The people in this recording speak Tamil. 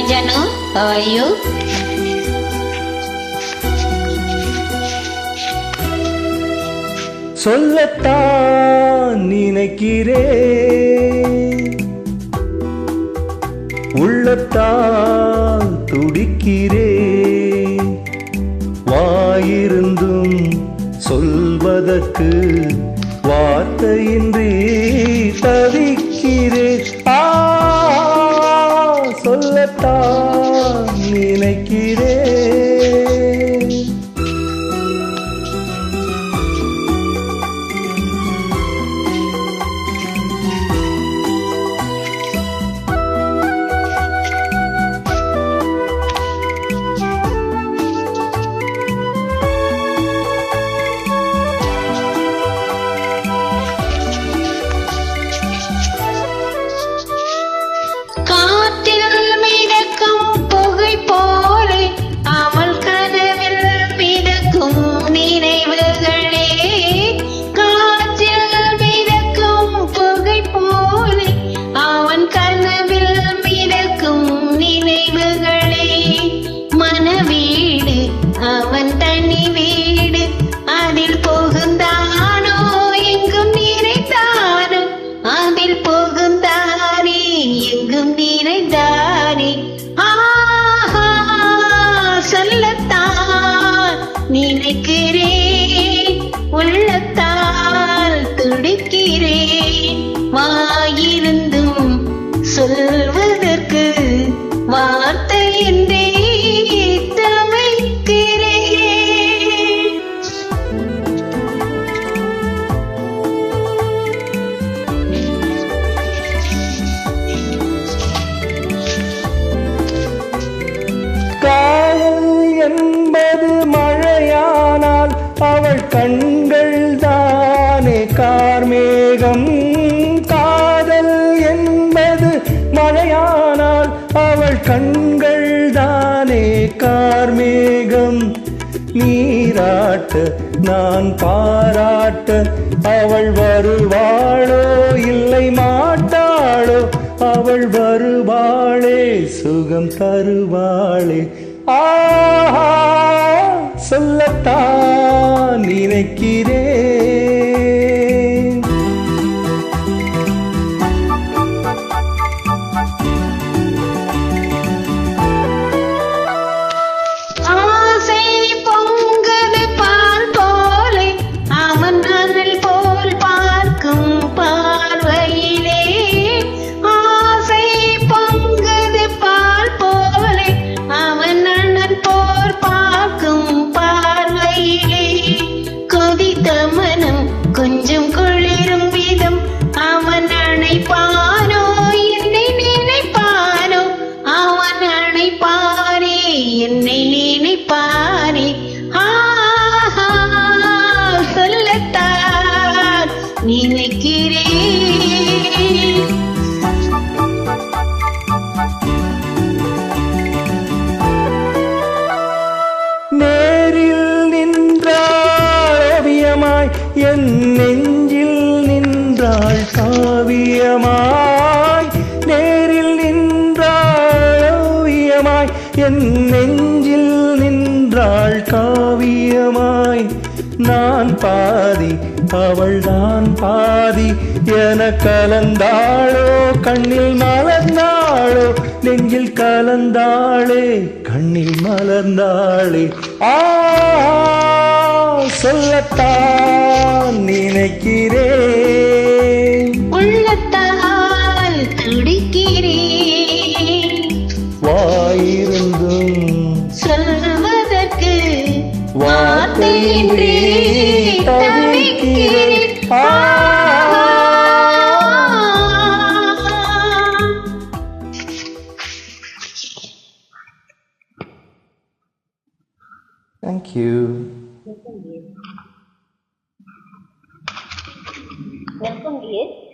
Hi Janu, how are you? சொல்லத்தான் நினைக்கிறேன் உள்ளத்தான் துடிக்கிறேன் வாயிருந்தும் சொல்வதற்கு வார்த்தையின்றி என்பது மழையானால் அவள் கண்கள் தானே கார்மேகம். காதல் என்பது மழையானால் அவள் கண்கள் நீராட்ட நான் பாராட்ட அவள் வருவாளோ இல்லை மாட்டாளோ அவள் வருவாளே சுகம் தருவாளே. ஆஹா சொல்லத்தான் நினைக்கிறேன். நினைக்கிறேன் நேரில் நின்றாள் என் நெஞ்சில் நின்றாள் காவியமாய். நேரில் நின்றாள் என் நெஞ்சில் நின்றாள் காவியமாய். நான் பாதி அவள்தான் பாதி என கலந்தாளோ கண்ணில் மலர்ந்தாளோ நெஞ்சில் கலந்தாளே கண்ணில் மலர்ந்தாளே. ஆ சொல்லத்தான் நினைக்கிறேன். உள்ளத்தால் துடிக்கிறேன். வாயிருந்தும் சொல்வதற்கு வார்த்தையின்றி Thank you. Welcome, dear. Welcome, dear.